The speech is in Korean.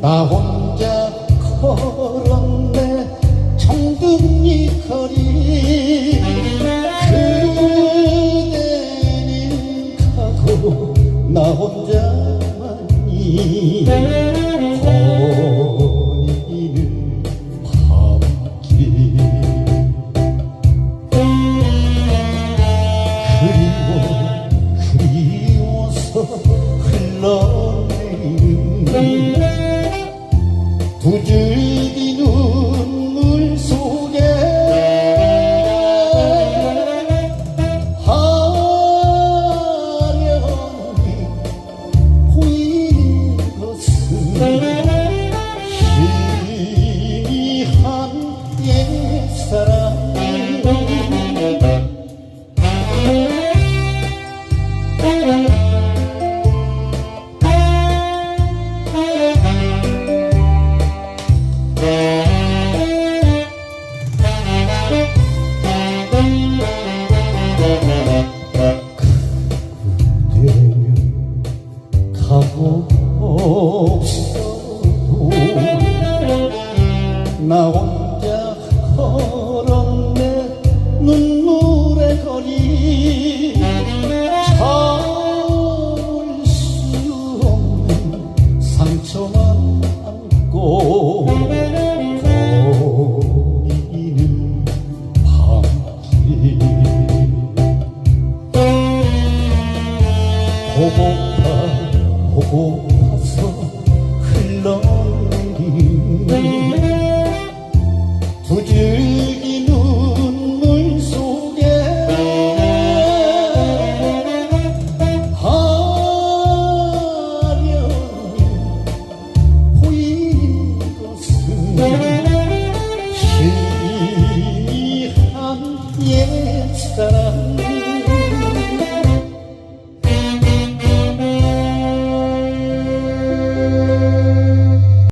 나 혼자 걸었네. 정든이 거리. 그대는 가고 나 혼자만이 부질기 눈물 속에 화려하게 보이는 것은 희미한 옛사랑 눈물의 거리 참을 수 없는 상처만 안고 거리는 밤길 보고파 보고파서 흘러내린 也曾